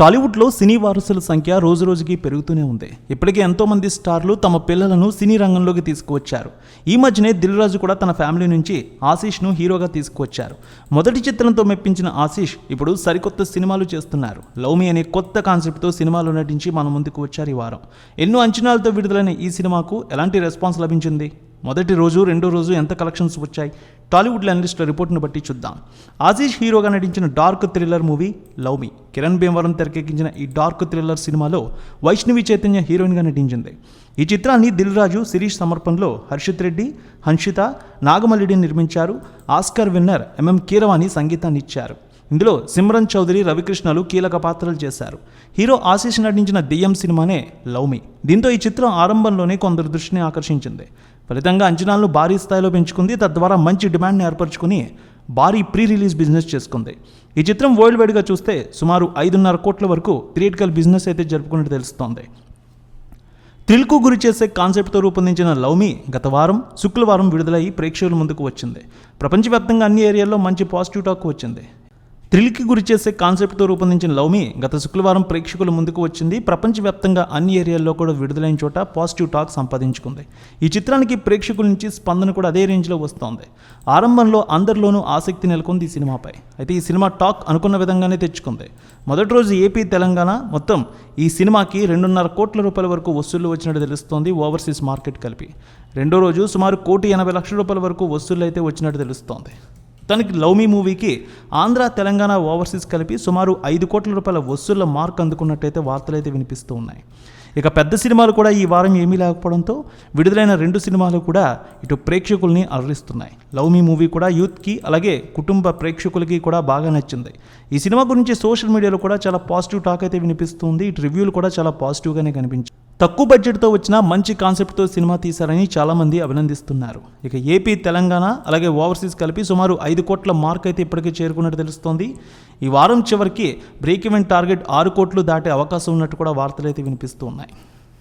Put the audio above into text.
టాలీవుడ్లో సినీ వారసుల సంఖ్య రోజురోజుకి పెరుగుతూనే ఉంది. ఇప్పటికే ఎంతోమంది స్టార్లు తమ పిల్లలను సినీ రంగంలోకి తీసుకువచ్చారు. ఈ మధ్యనే దిల్ రాజు కూడా తన ఫ్యామిలీ నుంచి ఆశీష్ను హీరోగా తీసుకువచ్చారు. మొదటి చిత్రంతో మెప్పించిన ఆశీష్ ఇప్పుడు సరికొత్త సినిమాలు చేస్తున్నారు. లవ్ మీ అనే కొత్త కాన్సెప్ట్తో సినిమాలో నటించి మన ముందుకు వచ్చారు ఈ వారం. ఎన్నో అంచనాలతో విడుదలైన ఈ సినిమాకు ఎలాంటి రెస్పాన్స్ లభించింది? మొదటి రోజు రెండో రోజు ఎంత కలెక్షన్స్ వచ్చాయి? టాలీవుడ్ అనలిస్టుల రిపోర్ట్ను బట్టి చూద్దాం. ఆజీష్ హీరోగా నటించిన dark thriller movie love me. Kiran Bhimavaram తెరకెక్కించిన ఈ డార్క్ థ్రిల్లర్ సినిమాలో వైష్ణవి చైతన్య హీరోయిన్గా నటించింది. ఈ చిత్రాన్ని దిల్ రాజు శిరీష్ సమర్పణలో హర్షిత్ రెడ్డి హన్షిత నాగమల్లిడి నిర్మించారు. ఆస్కర్ విన్నర్ ఎంఎం కీరవాణి సంగీతాన్ని ఇచ్చారు ఇందులో సిమ్రన్ చౌదరి రవికృష్ణలు కీలక పాత్రలు చేశారు. హీరో ఆశీష్ నటించిన దెయ్యం సినిమానే లవ్ మీ. దీంతో ఈ చిత్రం ఆరంభంలోనే కొందరు దృష్టిని ఆకర్షించింది. ఫలితంగా అంచనాలను భారీ స్థాయిలో పెంచుకుంది. తద్వారా మంచి డిమాండ్ని ఏర్పరచుకుని భారీ ప్రీ రిలీజ్ బిజినెస్ చేసుకుంది. ఈ చిత్రం వరల్డ్ వైడ్గా చూస్తే సుమారు ఐదున్నర కోట్ల వరకు థియేటికల్ బిజినెస్ అయితే జరుపుకున్నట్టు తెలుస్తోంది. థ్రిల్కు గురి చేసే కాన్సెప్ట్తో రూపొందించిన లవ్మి గత వారం శుక్రవారం విడుదలై ప్రేక్షకుల ముందుకు వచ్చింది. ప్రపంచవ్యాప్తంగా అన్ని ఏరియాల్లో మంచి పాజిటివ్ టాక్ వచ్చింది. థ్రిల్కి గురి చేసే కాన్సెప్ట్తో రూపొందించిన లవ్ మీ గత శుక్రవారం ప్రేక్షకుల ముందుకు వచ్చింది. ప్రపంచవ్యాప్తంగా అన్ని ఏరియాల్లో కూడా విడుదలైన చోట పాజిటివ్ టాక్ సంపాదించుకుంది. ఈ చిత్రానికి ప్రేక్షకుల నుంచి స్పందన కూడా అదే రేంజ్లో వస్తోంది. ఆరంభంలో అందరిలోనూ ఆసక్తి నెలకొంది ఈ సినిమాపై. అయితే ఈ సినిమా టాక్ అనుకున్న విధంగానే తెచ్చుకుంది. మొదటి రోజు ఏపీ తెలంగాణ మొత్తం ఈ సినిమాకి రెండున్నర కోట్ల రూపాయల వరకు వసూళ్ళు వచ్చినట్టు తెలుస్తోంది ఓవర్సీస్ మార్కెట్ కలిపి. రెండో రోజు సుమారు కోటి ఎనభై లక్షల రూపాయల వరకు వసూళ్ళు అయితే వచ్చినట్టు తెలుస్తోంది. తనకి లవ్ మీ మూవీకి ఆంధ్ర తెలంగాణ ఓవర్సీస్ కలిపి సుమారు ఐదు కోట్ల రూపాయల వసూళ్ళ మార్క్ అందుకున్నట్టయితే వార్తలైతే వినిపిస్తూ ఉన్నాయి. ఇక పెద్ద సినిమాలు కూడా ఈ వారం ఏమీ లేకపోవడంతో విడుదలైన రెండు సినిమాలు కూడా ఇటు ప్రేక్షకుల్ని అలరిస్తున్నాయి లవ్ మీ మూవీ కూడా యూత్కి అలాగే కుటుంబ ప్రేక్షకులకి కూడా బాగా నచ్చింది. ఈ సినిమా గురించి సోషల్ మీడియాలో కూడా చాలా పాజిటివ్ టాక్ అయితే వినిపిస్తుంది ఇటు రివ్యూలు కూడా చాలా పాజిటివ్గానే కనిపించాయి. తక్కువ బడ్జెట్తో వచ్చిన మంచి కాన్సెప్ట్తో సినిమా తీశారని చాలామంది అభినందిస్తున్నారు. ఇక ఏపీ తెలంగాణ అలాగే ఓవర్సీస్ కలిపి సుమారు ఐదు కోట్ల మార్క్ అయితే ఇప్పటికే చేరుకున్నట్టు తెలుస్తోంది. ఈ వారం చివరికి బ్రేక్ ఈవెన్ టార్గెట్ ఆరు కోట్లు దాటే అవకాశం ఉన్నట్టు కూడా వార్తలు అయితే వినిపిస్తూ ఉన్నాయి.